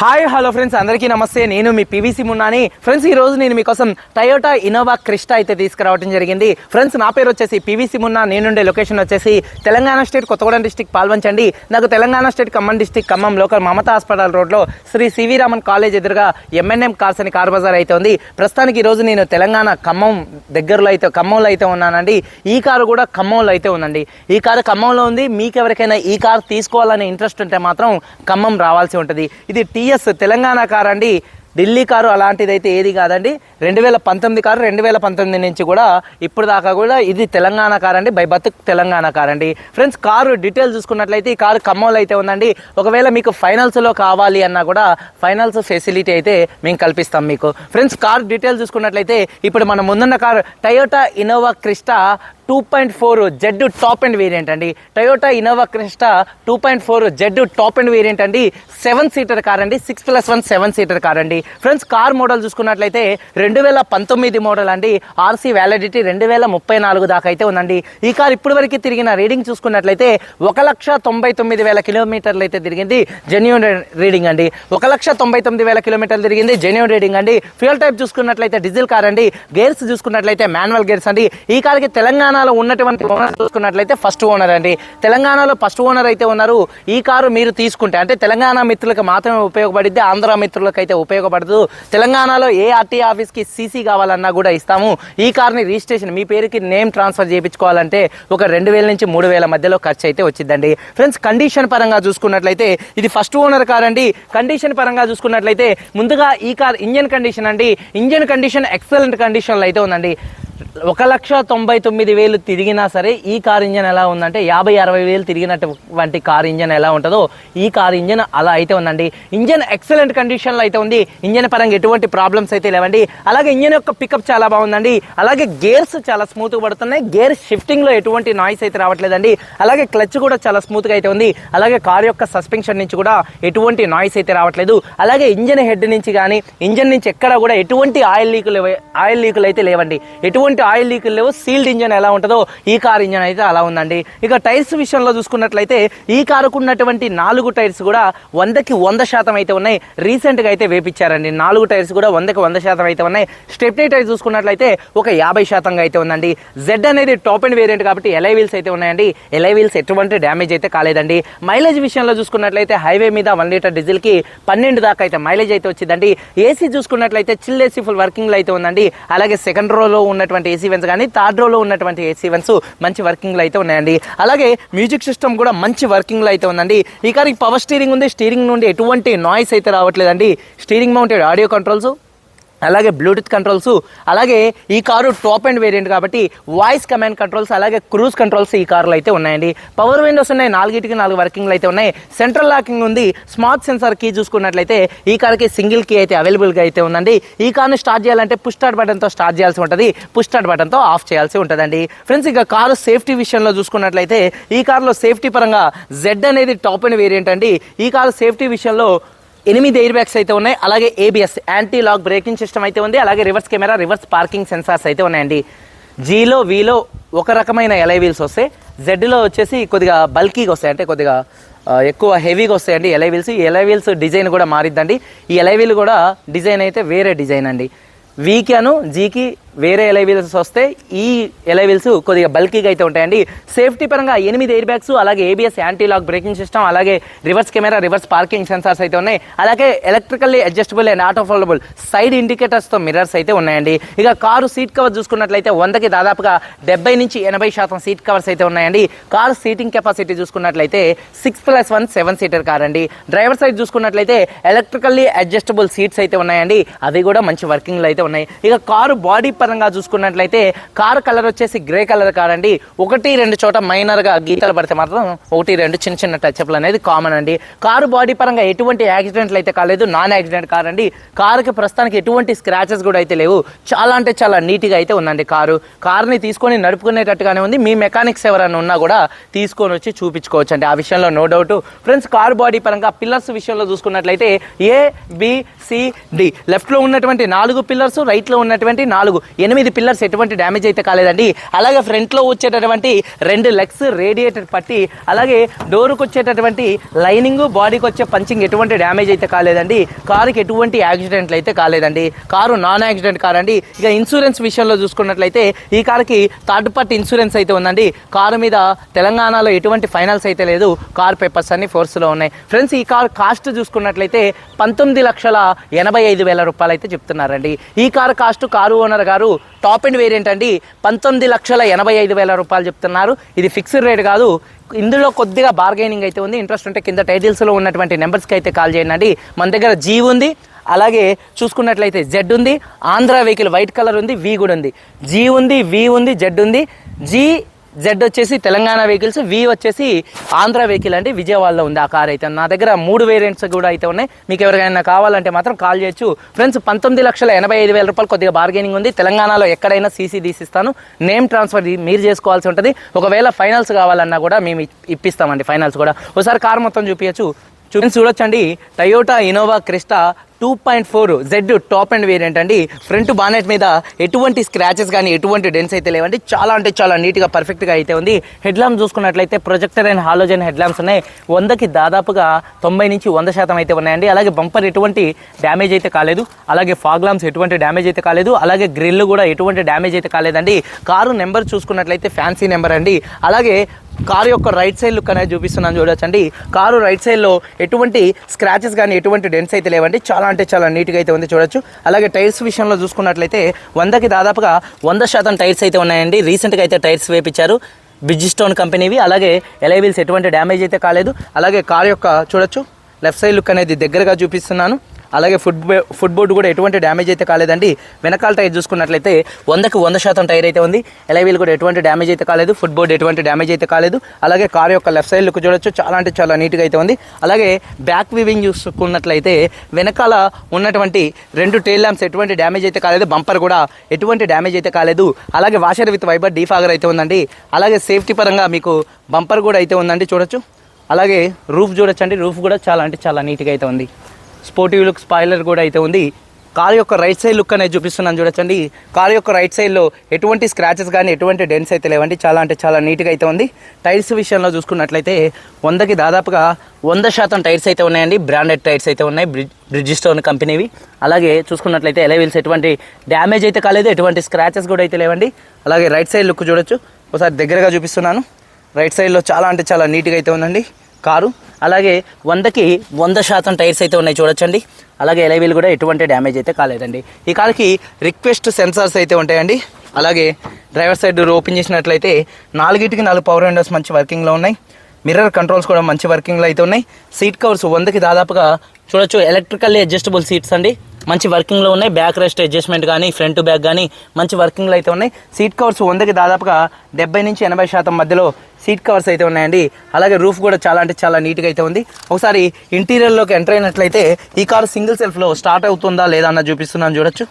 Hi hello friends అందరికీ నమస్తే. నేను మీ పీవీసీ మున్నాని. ఫ్రెండ్స్ ఈ రోజు నేను మీకోసం టయోటా ఇన్నోవా క్రిస్టా అయితే తీసుకురావడం జరిగింది. ఫ్రెండ్స్ నా పేరు వచ్చేసి పీవీసీ మున్నా. నేనుండే లొకేషన్ వచ్చేసి తెలంగాణ స్టేట్ కొత్తగూడెం డిస్టిక్ పాల్వంచండి. నాకు Telangana state Khammam district Khammam local Mamata hospital రోడ్లో శ్రీ సివి రామన్ కాలేజ్ ఎదురుగా ఎంఎన్ఎం కార్స్ అని కార్ బజార్ అయితే ఉంది. ప్రస్తుతానికి ఈ రోజు నేను తెలంగాణ ఖమ్మం దగ్గరలో అయితే ఖమ్మంలో అయితే ఉన్నానండి. ఈ కారు కూడా ఖమ్మంలో అయితే ఉందండి. ఈ కారు ఖమ్మంలో ఉంది. మీకు ఎవరికైనా ఈ కార్ తీసుకోవాలనే ఇంట్రెస్ట్ ఉంటే మాత్రం ఖమ్మం రావాల్సి ఉంటుంది. ఇది టీ టీఎస్ తెలంగాణ కార్ అండి. ఢిల్లీ కారు అలాంటిది అయితే ఏది కాదండి. రెండు వేల పంతొమ్మిది కారు రెండు వేల పంతొమ్మిది నుంచి కూడా ఇప్పుడు దాకా కూడా ఇది తెలంగాణ కార్ అండి. బై బతుక్ తెలంగాణ కార్ అండి. ఫ్రెండ్స్ కారు డీటెయిల్స్ చూసుకున్నట్లయితే ఈ కారు ఖమ్మంలో అయితే ఉందండి. ఒకవేళ మీకు ఫైనల్స్లో కావాలి అన్నా కూడా ఫైనల్స్ ఫెసిలిటీ అయితే మేము కల్పిస్తాం మీకు. ఫ్రెండ్స్ కార్ డీటెయిల్స్ చూసుకున్నట్లయితే ఇప్పుడు మన ముందున్న car Toyota Innova Crysta two point four Z top end variant అండి. Toyota Innova Crysta two point four Z top end variant అండి. సెవెన్ సీటర్ కార్ అండి. Six plus one seven seater car అండి. Friends car model చూసుకున్నట్లయితే రెండు వేల పంతొమ్మిది model అండి. RC validity రెండు వేల ముప్పై నాలుగు దాకా అయితే ఉందండి. ఈ కార్ ఇప్పుడు వరకు తిరిగిన రీడింగ్ చూసుకున్నట్లయితే ఒక లక్ష తొంభై తొమ్మిది వేల కిలోమీటర్లు అయితే తిరిగింది. జెన్యున్ రీడింగ్ అండి. ఒక లక్ష తొంభై తొమ్మిది వేల కిలోమీటర్లు తిరిగింది. జెన్యున్ రీడింగ్ అండి. ఫ్యూల్ టైప్ చూసుకున్నట్లయితే డీజిల్ కార్ అండి. గేర్స్ చూసుకున్నట్లయితే మాన్యువల్ గేర్స్ అండి. ఈ కార్కి తెలంగాణలో ఉన్నటువంటి ఓనర్ చూసుకున్నట్లయితే ఫస్ట్ ఓనర్ అండి. తెలంగాణలో ఫస్ట్ ఓనర్ అయితే ఉన్నారు. ఈ కారు మీరు తీసుకుంటే అంటే తెలంగాణ మిత్రులకు మాత్రమే ఉపయోగపడిద్ది ఆంధ్ర మిత్రులకు అయితే ఉపయోగపడదు. తెలంగాణలో ఏ ఆర్టీ ఆఫీస్కి సీసీ కావాలన్నా కూడా ఇస్తాము. ఈ కార్ని రిజిస్ట్రేషన్ మీ పేరుకి నేమ్ ట్రాన్స్ఫర్ చేయించుకోవాలంటే ఒక రెండు వేల నుంచి మూడు వేల మధ్యలో ఖర్చు అయితే వచ్చిందండి ఫ్రెండ్స్ కండిషన్ పరంగా చూసుకున్నట్లయితే ఇది ఫస్ట్ ఓనర్ కార్ అండి కండిషన్ పరంగా చూసుకున్నట్లయితే ముందుగా ఈ కార్ ఇంజన్ కండిషన్ అండి. ఇంజన్ కండిషన్ ఎక్సలెంట్ కండిషన్లో అయితే ఉందండి. ఒక లక్ష తొంభై తొమ్మిది వేలు తిరిగినా సరే ఈ కార్ ఇంజన్ ఎలా ఉందంటే యాభై అరవై వేలు తిరిగినటువంటి కార్ ఇంజన్ ఎలా ఉంటుందో ఈ కార్ ఇంజన్ అలా అయితే ఉందండి. ఇంజన్ ఎక్సలెంట్ కండిషన్లో అయితే ఉంది. ఇంజన్ పరంగా ఎటువంటి ప్రాబ్లమ్స్ అయితే లేవండి. అలాగే ఇంజన్ యొక్క పికప్ చాలా బాగుందండి. అలాగే గేర్స్ చాలా స్మూత్గా పడుతున్నాయి. గేర్ షిఫ్టింగ్లో ఎటువంటి నాయిస్ అయితే రావట్లేదండి. అలాగే క్లచ్ కూడా చాలా స్మూత్గా అయితే ఉంది. అలాగే కార్ యొక్క సస్పెన్షన్ నుంచి కూడా ఎటువంటి నాయిస్ అయితే రావట్లేదు. అలాగే ఇంజన్ హెడ్ నుంచి కానీ ఇంజన్ నుంచి ఎక్కడ కూడా ఎటువంటి ఆయిల్ లీకులు ఆయిల్ లీకులు అయితే లేవండి. ఎటువంటి ఆయిల్ లీకులు లేవు. సీల్డ్ ఇంజన్ ఎలా ఉంటుందో ఈ కార్ ఇంజన్ అయితే అలా ఉందండి. ఇక టైర్స్ విషయంలో చూసుకున్నట్లయితే ఈ కారుకు ఉన్నటువంటి నాలుగు టైర్స్ కూడా వందకి వంద శాతం అయితే ఉన్నాయి. రీసెంట్గా అయితే వేపించారండి. నాలుగు టైర్స్ కూడా వందకి వంద శాతం అయితే ఉన్నాయి. స్టెప్నీ టైర్ చూసుకున్నట్లయితే ఒక యాభై శాతంగా అయితే ఉందండి. జెడ్ అనేది టాప్ అండ్ వేరియంట్ కాబట్టి ఎలై వీల్స్ అయితే ఉన్నాయండి. ఎలై వీల్స్ ఎటువంటి డ్యామేజ్ అయితే కాలేదండి. మైలేజ్ విషయంలో చూసుకున్నట్లయితే హైవే మీద వన్ లీటర్ డీజిల్కి పన్నెండు దాకా అయితే మైలేజ్ అయితే వచ్చిందండి. ఏసీ చూసుకున్నట్లయితే చిల్ ఏసీ ఫుల్ వర్కింగ్లో అయితే ఉందండి. అలాగే సెకండ్ రోలో ఉన్నటువంటి ఏసీ వెన్స్ కానీ థర్డ్ రోలో ఉన్నటువంటి ఏసీ వెన్స్ మంచి వర్కింగ్లో అయితే ఉన్నాయండి. అలాగే మ్యూజిక్ సిస్టమ్ కూడా మంచి వర్కింగ్లో అయితే ఉందండి. ఈ కారికి పవర్ స్టీరింగ్ ఉంది. స్టీరింగ్ నుండి ఎటువంటి నాయిస్ అయితే రావట్లేదండి. స్టీరింగ్ మౌంటెడ్ ఆడియో కంట్రోల్స్ అలాగే బ్లూటూత్ కంట్రోల్స్ అలాగే ఈ కారు టాప్ అండ్ వేరియంట్ కాబట్టి వాయిస్ కమాండ్ కంట్రోల్స్ అలాగే క్రూజ్ కంట్రోల్స్ ఈ కారులో అయితే ఉన్నాయండి. పవర్ విండోస్ ఉన్నాయి నాలుగిటికి నాలుగు వర్కింగ్లు అయితే ఉన్నాయి. సెంట్రల్ లాకింగ్ ఉంది స్మార్ట్ సెన్సార్ కీ చూసుకున్నట్లయితే ఈ కార్కి సింగిల్ కీ అయితే అవైలబుల్గా అయితే ఉందండి. ఈ కార్ని స్టార్ట్ చేయాలంటే పుష్ స్టార్ట్ బటన్తో స్టార్ట్ చేయాల్సి ఉంటుంది. పుష్ స్టార్ట్ బటన్తో ఆఫ్ చేయాల్సి ఉంటుందండి. ఫ్రెండ్స్ ఇక కారు సేఫ్టీ విషయంలో చూసుకున్నట్లయితే ఈ కారులో సేఫ్టీ పరంగా జెడ్ అనేది టాప్ అండ్ వేరియంట్ అండి. ఈ కారు సేఫ్టీ విషయంలో ఎనిమిది ఎయిర్ బ్యాగ్స్ అయితే ఉన్నాయి. అలాగే ABS anti lock braking system అయితే ఉంది. అలాగే reverse camera reverse parking sensors అయితే ఉన్నాయండి. జీలో వీలో ఒక రకమైన ఎలై వీల్స్ వస్తాయి. జెడ్లో వచ్చేసి కొద్దిగా బల్కీగా వస్తాయి. అంటే కొద్దిగా ఎక్కువ హెవీగా వస్తాయండి ఎలై వీల్స్ ఈ ఎలై వీల్స్ డిజైన్ కూడా మారిద్దండి. ఈ ఎలై వీల్ కూడా డిజైన్ అయితే వేరే డిజైన్ అండి. వీకి అను జీకి వేరే ఎలైవిల్స్ వస్తే ఈ ఎలైవిల్స్ కొద్దిగా బల్కీగా అయితే ఉంటాయండి. సేఫ్టీ పరంగా ఎనిమిది ఎయిర్ బ్యాగ్స్ అలాగే ABS anti lock braking system అలాగే reverse camera reverse parking sensors అయితే ఉన్నాయి. అలాగే electrically adjustable and auto foldable side ఇండికేటర్స్తో mirrors అయితే ఉన్నాయండి. ఇక కారు సీట్ కవర్ చూసుకున్నట్లయితే వందకి దాదాపుగా డెబ్బై నుంచి ఎనభై శాతం సీట్ కవర్స్ అయితే ఉన్నాయండి. కారు సీటింగ్ కెపాసిటీ చూసుకున్నట్లయితే six plus one seven seater car అండి. డ్రైవర్ సైడ్ చూసుకున్నట్లయితే ఎలక్ట్రికల్లీ అడ్జస్టబుల్ సీట్స్ అయితే ఉన్నాయండి. అవి కూడా మంచి వర్కింగ్లో అయితే ఉన్నాయి. ఇక కారు బాడీ పరంగా చూసుకున్నట్లయితే కారు కలర్ వచ్చేసి గ్రే కలర్ కార్ అండి ఒకటి రెండు చోట మైనర్గా గీతలు పడితే మాత్రం ఒకటి రెండు చిన్న చిన్న టచ్అప్లు అనేది కామన్ అండి. కారు బాడీ పరంగా ఎటువంటి యాక్సిడెంట్లు అయితే కాలేదు. నాన్ యాక్సిడెంట్ కార్ అండి కారుకి ప్రస్తుతానికి ఎటువంటి స్క్రాచెస్ కూడా అయితే లేవు. చాలా అంటే చాలా నీట్గా అయితే ఉందండి కారు. కార్ని తీసుకొని నడుపుకునేటట్టుగానే ఉంది. మీ మెకానిక్స్ ఎవరైనా ఉన్నా కూడా తీసుకొని వచ్చి చూపించుకోవచ్చు అండి ఆ విషయంలో no doubt friends car body పరంగా పిల్లర్స్ విషయంలో చూసుకున్నట్లయితే ఏ బి సి డి లెఫ్ట్లో ఉన్నటువంటి నాలుగు పిల్లర్స్ రైట్లో ఉన్నటువంటి నాలుగు. ఎనిమిది పిల్లర్స్ ఎటువంటి డ్యామేజ్ అయితే కాలేదండి. అలాగే ఫ్రంట్లో వచ్చేటటువంటి రెండు లెగ్స్ రేడియేటర్ పట్టి అలాగే డోర్కి వచ్చేటటువంటి లైనింగ్ బాడీకి వచ్చే పంచింగ్ ఎటువంటి డ్యామేజ్ అయితే కాలేదండి. కారుకి ఎటువంటి యాక్సిడెంట్లు అయితే కాలేదండి. కారు నాన్ యాక్సిడెంట్ కార్ అండి. ఇక ఇన్సూరెన్స్ విషయంలో చూసుకున్నట్లయితే ఈ కారుకి థర్డ్ పార్టీ ఇన్సూరెన్స్ అయితే ఉందండి. కారు మీద తెలంగాణలో ఎటువంటి ఫైనాన్స్ అయితే లేదు. కార్ పేపర్స్ అన్ని ఫోర్స్లో ఉన్నాయి. ఫ్రెండ్స్ ఈ కార్ కాస్ట్ చూసుకున్నట్లయితే పంతొమ్మిది లక్షల ఎనభై ఐదు వేల రూపాయలు అయితే చెప్తున్నారండి. ఈ కారు కాస్ట్ కారు ఓనర్ గారు టాప్ అండ్ వేరియంట్ అండి పంతొమ్మిది లక్షల ఎనభై ఐదు వేల రూపాయలు చెప్తున్నారు. ఇది ఫిక్స్డ్ రేట్ కాదు. ఇందులో కొద్దిగా బార్గెనింగ్ అయితే ఉంది. ఇంట్రెస్ట్ ఉంటే కింద టైటిల్స్లో ఉన్నటువంటి నెంబర్స్కి అయితే కాల్ చేయండి అండి. మన దగ్గర జీ ఉంది. అలాగే చూసుకున్నట్లయితే జెడ్ ఉంది. ఆంధ్ర వెహికల్ వైట్ కలర్ ఉంది. వి కూడా ఉంది. జీ ఉంది వి ఉంది జెడ్ ఉంది. జీ జెడ్ వచ్చేసి తెలంగాణ వెహికల్స్ వి వచ్చేసి ఆంధ్ర వెహికల్ అండి. విజయవాడలో ఉంది ఆ కార్ అయితే. నా దగ్గర మూడు వేరియంట్స్ కూడా అయితే ఉన్నాయి. మీకు ఎవరికైనా కావాలంటే మాత్రం కాల్ చేయొచ్చు. ఫ్రెండ్స్ పంతొమ్మిది లక్షల ఎనభై ఐదు వేల రూపాయలు కొద్దిగా బార్గెనింగ్ ఉంది. తెలంగాణలో ఎక్కడైనా సీసీ తీసిస్తాను నేమ్ ట్రాన్స్ఫర్ మీరు చేసుకోవాల్సి ఉంటుంది. ఒకవేళ ఫైనల్స్ కావాలన్నా కూడా మేము ఇప్పిస్తామండి ఫైనల్స్ కూడా. ఒకసారి కార్ మొత్తం చూపించచ్చు. చూపించి చూడొచ్చండి. Toyota Innova Crysta two point four Z top end variant అండి. ఫ్రంట్ బానెట్ మీద ఎటువంటి స్క్రాచెస్ కానీ ఎటువంటి డెన్స్ అయితే లేవండి. చాలా అంటే చాలా నీట్గా పర్ఫెక్ట్గా అయితే ఉంది. హెడ్ ల్యాంప్ చూసుకున్నట్లయితే projector and halogen head lamps ఉన్నాయి. వందకి దాదాపుగా తొంభై నుంచి వంద శాతం అయితే ఉన్నాయండి. అలాగే బంపర్ ఎటువంటి డ్యామేజ్ అయితే కాలేదు. అలాగే ఫాగ్ ల్యాంప్స్ ఎటువంటి డ్యామేజ్ అయితే కాలేదు. అలాగే గ్రిల్ కూడా ఎటువంటి డ్యామేజ్ అయితే కాలేదండి. కారు నెంబర్ చూసుకున్నట్లయితే ఫ్యాన్సీ నెంబర్ అండి. అలాగే కారు యొక్క రైట్ సైడ్ లుక్ అనేది చూపిస్తున్నాను చూడొచ్చండి. కారు రైట్ సైడ్లో ఎటువంటి స్క్రాచెస్ కానీ ఎటువంటి డెన్స్ అయితే లేవండి. చాలా అంటే చాలా నీట్గా అయితే ఉంది చూడొచ్చు. అలాగే టైర్స్ విషయంలో చూసుకున్నట్లయితే వందకి దాదాపుగా వంద శాతం టైర్స్ అయితే ఉన్నాయండి. రీసెంట్గా అయితే టైర్స్ వేపించారు బిజ్జిస్టోన్ కంపెనీవి అలాగే ఎలైవిల్స్ ఎటువంటి డ్యామేజ్ అయితే కాలేదు. అలాగే కార్ యొక్క చూడొచ్చు. లెఫ్ట్ సైడ్ లుక్ అనేది దగ్గరగా చూపిస్తున్నాను. అలాగే ఫుడ్ ఫుడ్ బోర్డు కూడా ఎటువంటి డ్యామేజ్ అయితే కాలేదండి. వెనకాల టైర్ చూసుకున్నట్లయితే వందకు వంద శాతం టైర్ అయితే ఉంది. ఎలైవీల్ కూడా ఎటువంటి డ్యామేజ్ అయితే కాలేదు. ఫుడ్ బోర్డు ఎటువంటి డ్యామేజ్ అయితే కాలేదు. అలాగే కార్ యొక్క లెఫ్ట్ సైడ్ లుక్ చూడొచ్చు. చాలా అంటే చాలా నీట్గా అయితే ఉంది. అలాగే బ్యాక్ వివింగ్ చూసుకున్నట్లయితే వెనకాల ఉన్నటువంటి రెండు టైల్ ల్యాంప్స్ ఎటువంటి డ్యామేజ్ అయితే కాలేదు. బంపర్ కూడా ఎటువంటి డ్యామేజ్ అయితే కాలేదు. అలాగే వాషర్ విత్ వైబర్ డీఫాగర్ అయితే ఉందండి. అలాగే సేఫ్టీ పరంగా మీకు బంపర్ కూడా అయితే ఉందండి చూడొచ్చు. అలాగే రూఫ్ చూడొచ్చండి. రూఫ్ కూడా చాలా అంటే చాలా నీట్గా అయితే ఉంది. స్పోర్టివ్ లుక్ స్పాయిలర్ కూడా అయితే ఉంది. కార్ యొక్క రైట్ సైడ్ లుక్ అనేది చూపిస్తున్నాను చూడొచ్చండి. కార్ యొక్క రైట్ సైడ్లో ఎటువంటి స్క్రాచెస్ కానీ ఎటువంటి డెన్స్ అయితే లేవండి. చాలా అంటే చాలా నీట్గా అయితే ఉంది. టైర్స్ విషయంలో చూసుకున్నట్లయితే వందకి దాదాపుగా వంద శాతం టైర్స్ అయితే ఉన్నాయండి. బ్రాండెడ్ టైర్స్ అయితే ఉన్నాయి. బ్రిడ్జ్ స్టోన్ కంపెనీవి. అలాగే చూసుకున్నట్లయితే ఎలైవిల్స్ ఎటువంటి డ్యామేజ్ అయితే కాలేదు. ఎటువంటి స్క్రాచెస్ కూడా అయితే లేవండి. అలాగే రైట్ సైడ్ లుక్ చూడొచ్చు. ఒకసారి దగ్గరగా చూపిస్తున్నాను. రైట్ సైడ్లో చాలా అంటే చాలా నీట్గా అయితే ఉందండి కారు. అలాగే వందకి వంద శాతం టైర్స్ అయితే ఉన్నాయి చూడొచ్చండి. అలాగే ఎలైవీలు కూడా ఎటువంటి డ్యామేజ్ అయితే కాలేదండి. ఈ కార్కి రిక్వెస్ట్ సెన్సార్స్ అయితే ఉంటాయండి. అలాగే డ్రైవర్ సైడ్ డోర్ ఓపెన్ చేసినట్లయితే నాలుగిటికి నాలుగు పవర్ విండోస్ మంచి వర్కింగ్లో ఉన్నాయి. మిర్రర్ కంట్రోల్స్ కూడా మంచి వర్కింగ్లో అయితే ఉన్నాయి. సీట్ కవర్స్ వందకి దాదాపుగా చూడొచ్చు ఎలక్ట్రికల్లీ అడ్జస్టబుల్ సీట్స్ అండి. మంచి వర్కింగ్లో ఉన్నాయి. బ్యాక్ రెస్ట్ అడ్జస్ట్మెంట్ కానీ ఫ్రంట్ బ్యాక్ కానీ మంచి వర్కింగ్లో అయితే ఉన్నాయి. సీట్ కవర్స్ వందకి దాదాపుగా డెబ్బై నుంచి ఎనభై శాతం మధ్యలో సీట్ కవర్స్ అయితే ఉన్నాయండి. అలాగే రూఫ్ కూడా చాలా అంటే చాలా నీట్గా అయితే ఉంది. ఒకసారి ఇంటీరియర్లోకి ఎంటర్ అయినట్లయితే ఈ కారు సింగిల్ సెల్ఫ్లో స్టార్ట్ అవుతుందా లేదా అన్న చూపిస్తున్నాను చూడొచ్చు.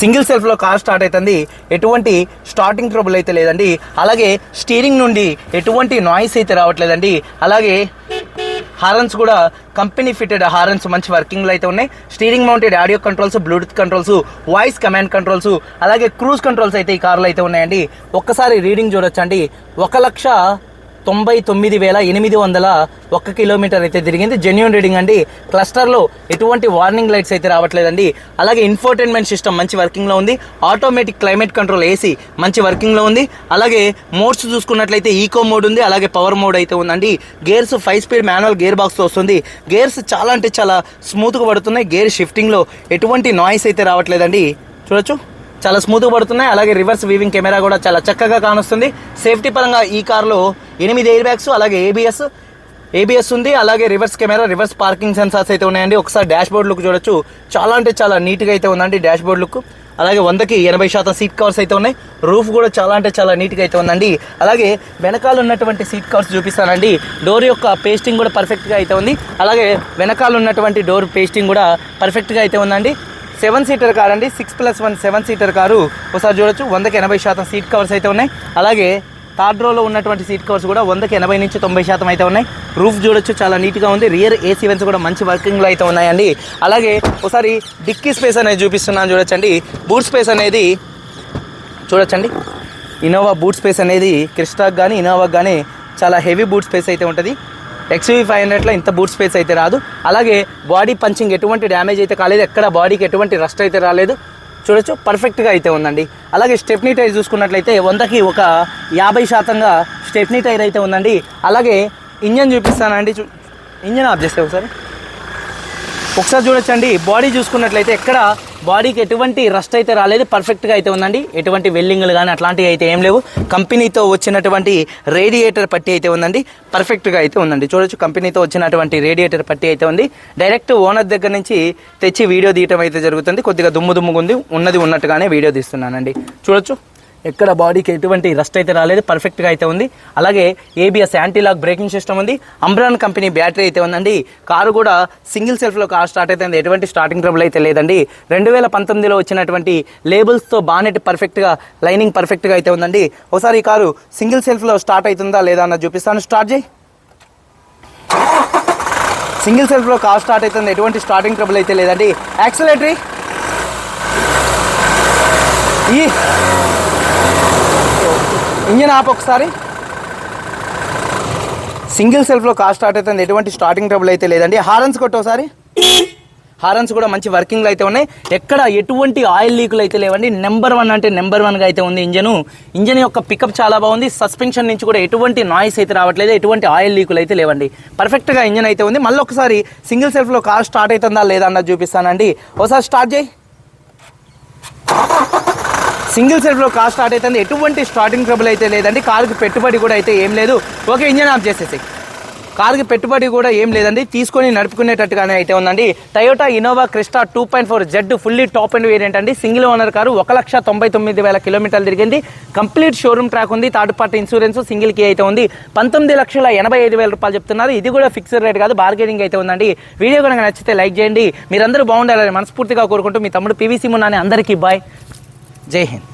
సింగిల్ సెల్ఫ్లో కార్ స్టార్ట్ అవుతుంది ఎటువంటి స్టార్టింగ్ ట్రబుల్ అయితే లేదండి. అలాగే స్టీరింగ్ నుండి ఎటువంటి నాయిస్ అయితే రావట్లేదండి. అలాగే హారన్స్ కూడా కంపెనీ ఫిటెడ్ హారన్స్ మంచి వర్కింగ్లో అయితే ఉన్నాయి. Steering mounted audio controls Bluetooth controls voice command controls అలాగే క్రూజ్ కంట్రోల్స్ అయితే ఈ కార్లో అయితే ఉన్నాయండి. ఒక్కసారి రీడింగ్ చూడొచ్చండి. ఒక లక్ష తొంభై తొమ్మిది వేల ఎనిమిది వందల ఒక్క కిలోమీటర్ అయితే తిరిగింది. జెన్యున్ రీడింగ్ అండి. క్లస్టర్లో ఎటువంటి వార్నింగ్ లైట్స్ అయితే రావట్లేదండి. అలాగే ఇన్ఫోటైన్మెంట్ సిస్టమ్ మంచి వర్కింగ్లో ఉంది. ఆటోమేటిక్ క్లైమేట్ కంట్రోల్ ఏసీ మంచి వర్కింగ్లో ఉంది. అలాగే మోడ్స్ చూసుకున్నట్లయితే ఈకో మోడ్ ఉంది. అలాగే పవర్ మోడ్ అయితే ఉందండి. Gears five speed manual gear box వస్తుంది. గేర్స్ చాలా అంటే చాలా స్మూత్గా పడుతున్నాయి. గేర్ షిఫ్టింగ్లో ఎటువంటి నాయిస్ అయితే రావట్లేదండి. చూడొచ్చు. చాలా స్మూత్గా పడుతున్నాయి. అలాగే రివర్స్ వీవింగ్ కెమెరా కూడా చాలా చక్కగా కానొస్తుంది. సేఫ్టీ పరంగా ఈ కార్లో ఎనిమిది ఎయిర్ బ్యాగ్స్ అలాగే ఏబిఎస్ ఏబిఎస్ ఉంది అలాగే reverse camera reverse parking sensors అయితే ఉన్నాయండి. ఒకసారి డాష్ బోర్డ్ లుక్ చూడొచ్చు. చాలా అంటే చాలా నీట్గా అయితే ఉందండి డాష్ బోర్డ్ లుక్ అలాగే వందకి ఎనభై శాతం సీట్ కవర్స్ అయితే ఉన్నాయి. రూఫ్ కూడా చాలా అంటే చాలా నీట్గా అయితే ఉందండి. అలాగే వెనకాల ఉన్నటువంటి సీట్ కవర్స్ చూపిస్తానండి. డోర్ యొక్క పేస్టింగ్ కూడా పర్ఫెక్ట్గా అయితే ఉంది. అలాగే వెనకాల ఉన్నటువంటి డోర్ పేస్టింగ్ కూడా పర్ఫెక్ట్గా అయితే ఉందండి. సెవెన్ సీటర్ కార్ అండి. Six plus one seven seater car ఒకసారి చూడొచ్చు. వందకి ఎనభై శాతం సీట్ కవర్స్ అయితే ఉన్నాయి. అలాగే థర్డ్ రోలో ఉన్నటువంటి సీట్ కవర్స్ కూడా వందకి ఎనభై నుంచి తొంభై శాతం అయితే ఉన్నాయి. రూఫ్ చూడొచ్చు చాలా నీట్గా ఉంది. రియర్ ఏసీ వెన్స్ కూడా మంచి వర్కింగ్లో అయితే ఉన్నాయండి. అలాగే ఒకసారి డిక్కీ స్పేస్ అనేది చూపిస్తున్నాను చూడొచ్చండి. బూట్ స్పేస్ అనేది చూడొచ్చండి. ఇన్నోవా బూట్ స్పేస్ అనేది క్రిస్టాక్ కానీ ఇన్నోవాకి కానీ చాలా హెవీ బూట్ స్పేస్ అయితే ఉంటుంది. ఎక్స్యూవీ ఫైవ్ హండ్రెడ్లో ఇంత బూట్ స్పేస్ అయితే రాదు. అలాగే బాడీ పంచింగ్ ఎటువంటి డ్యామేజ్ అయితే కాలేదు. ఎక్కడ బాడీకి ఎటువంటి రస్ట్ అయితే రాలేదు. చూడొచ్చు. పర్ఫెక్ట్గా అయితే ఉందండి. అలాగే స్టెప్నీ టైర్ చూసుకున్నట్లయితే వందకి ఒక యాభై శాతంగా స్టెప్నీ టైర్ అయితే ఉందండి. అలాగే ఇంజన్ చూపిస్తానండి. చూ ఇంజన్ ఆఫ్ చేస్తే ఒకసారి ఒకసారి చూడొచ్చండి. బాడీ చూసుకున్నట్లయితే ఎక్కడ బాడీకి ఎటువంటి రస్ట్ అయితే రాలేదు పర్ఫెక్ట్గా అయితే ఉందండి. ఎటువంటి వెల్లింగ్లు కానీ అట్లాంటివి అయితే ఏం లేవు. కంపెనీతో వచ్చినటువంటి రేడియేటర్ పట్టి అయితే ఉందండి. పర్ఫెక్ట్గా అయితే ఉందండి. చూడొచ్చు కంపెనీతో వచ్చినటువంటి రేడియేటర్ పట్టి అయితే ఉంది. డైరెక్ట్ ఓనర్ దగ్గర నుంచి తెచ్చి వీడియో తీయటం అయితే జరుగుతుంది. కొద్దిగా దుమ్ము దుమ్ముగా ఉంది ఉన్నది ఉన్నట్టుగానే వీడియో తీస్తున్నానండి. చూడొచ్చు. ఎక్కడ బాడీకి ఎటువంటి రస్ట్ అయితే రాలేదు పర్ఫెక్ట్గా అయితే ఉంది. అలాగే ఏబిఎస్ యాంటీలాక్ బ్రేకింగ్ సిస్టమ్ ఉంది. అంబ్రాన్ కంపెనీ బ్యాటరీ అయితే ఉందండి. కారు కూడా సింగిల్ సెల్ఫ్లో కార్ స్టార్ట్ అయితే ఎటువంటి స్టార్టింగ్ ట్రబుల్ అయితే లేదండి. రెండు వేల పంతొమ్మిదిలో వచ్చినటువంటి లేబుల్స్తో బానెట్ పర్ఫెక్ట్గా లైనింగ్ పర్ఫెక్ట్గా అయితే ఉందండి. ఒకసారి ఈ కారు సింగిల్ సెల్ఫ్లో స్టార్ట్ అవుతుందా లేదా అన్నది చూపిస్తాను. స్టార్ట్ చేయి. సింగిల్ సెల్ఫ్లో కార్ స్టార్ట్ అవుతుంది. ఎటువంటి స్టార్టింగ్ ట్రబుల్ అయితే లేదండి. యాక్సిలేటరీ ఈ ఇంజన్ ఆప్ ఒకసారి. సింగిల్ సెల్ఫ్లో కార్ స్టార్ట్ అవుతుంది. ఎటువంటి స్టార్టింగ్ ట్రబుల్ అయితే లేదండి. హారన్స్ కొట్టు ఒకసారి. హారన్స్ కూడా మంచి వర్కింగ్లో అయితే ఉన్నాయి. ఎక్కడ ఎటువంటి ఆయిల్ లీకులు అయితే లేవండి. నెంబర్ వన్ అంటే నెంబర్ వన్గా అయితే ఉంది ఇంజను. ఇంజన్ యొక్క పికప్ చాలా బాగుంది. సస్పెన్షన్ నుంచి కూడా ఎటువంటి నాయిస్ అయితే రావట్లేదు. ఎటువంటి ఆయిల్ లీకులు అయితే లేవండి. పర్ఫెక్ట్గా ఇంజన్ అయితే ఉంది. మళ్ళీ ఒకసారి సింగిల్ సెల్ఫ్లో కార్ స్టార్ట్ అవుతుందా లేదా అన్నది చూపిస్తానండి. ఒకసారి స్టార్ట్ చేయి. సింగిల్ సెల్ఫ్లో కార్ స్టార్ట్ అవుతుంది ఎటువంటి స్టార్టింగ్ ట్రబుల్ అయితే లేదండి. కారుకి పెట్టుబడి కూడా అయితే ఏం లేదు. ఓకే ఇంజన్ ఆఫ్ చేసేసి. కారుకి పెట్టుబడి కూడా ఏం లేదండి. తీసుకొని నడుపుకునేటట్టుగానే అయితే ఉందండి. Toyota Innova Crysta two point four Z fully top end variant అండి. సింగిల్ ఓనర్ కారు ఒక లక్ష తొంభై తొమ్మిది వేల కిలోమీటర్లు తిరిగింది. కంప్లీట్ షోరూమ్ ట్రాక్ ఉంది. థర్డ్ పార్టీ ఇన్సూరెన్స్ సింగిల్కి అయితే ఉంది. పంతొమ్మిది లక్షల ఎనభై ఐదు వేల రూపాయలు చెప్తున్నారు. ఇది కూడా ఫిక్స్డ్ రేట్ కాదు బార్గెనింగ్ అయితే ఉందండి. వీడియో కనుక నచ్చితే లైక్ చేయండి. మీరందరూ బాగుండాలని మనస్ఫూర్తిగా కోరుకుంటూ మీ తమ్ముడు పీవీసీ మున్నాని అందరికీ బాయ్ జై హింద్